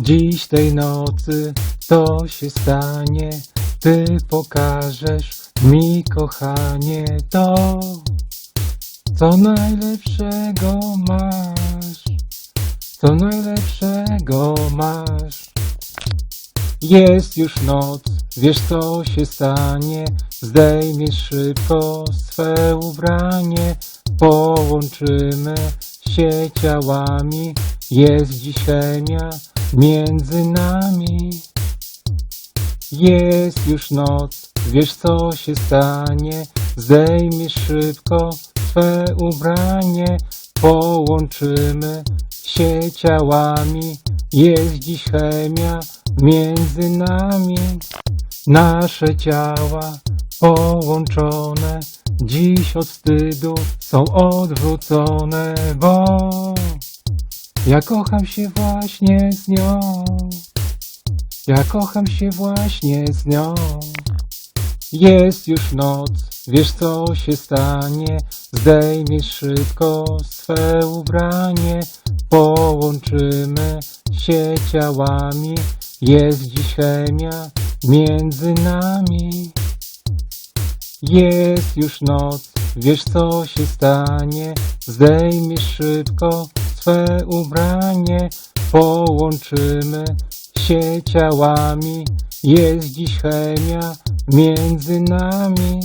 Dziś tej nocy to się stanie, ty pokażesz mi, kochanie, to, co najlepszego masz, co najlepszego masz. Jest już noc, wiesz co się stanie, zdejmiesz szybko swe ubranie, połączymy się ciałami, jest dziś chemia między nami. Jest już noc, wiesz co się stanie, zdejmiesz szybko swe ubranie, połączymy się ciałami, jest dziś chemia między nami. Nasze ciała połączone, dziś od wstydu są odwrócone, bo ja kocham się właśnie z nią. Ja kocham się właśnie z nią. Jest już noc, wiesz co się stanie, zdejmiesz szybko swe ubranie, połączymy się ciałami, jest dziś chemia między nami. Jest już noc, wiesz co się stanie, zdejmiesz szybko swe ubranie, połączymy się ciałami, jest dziś chemia między nami.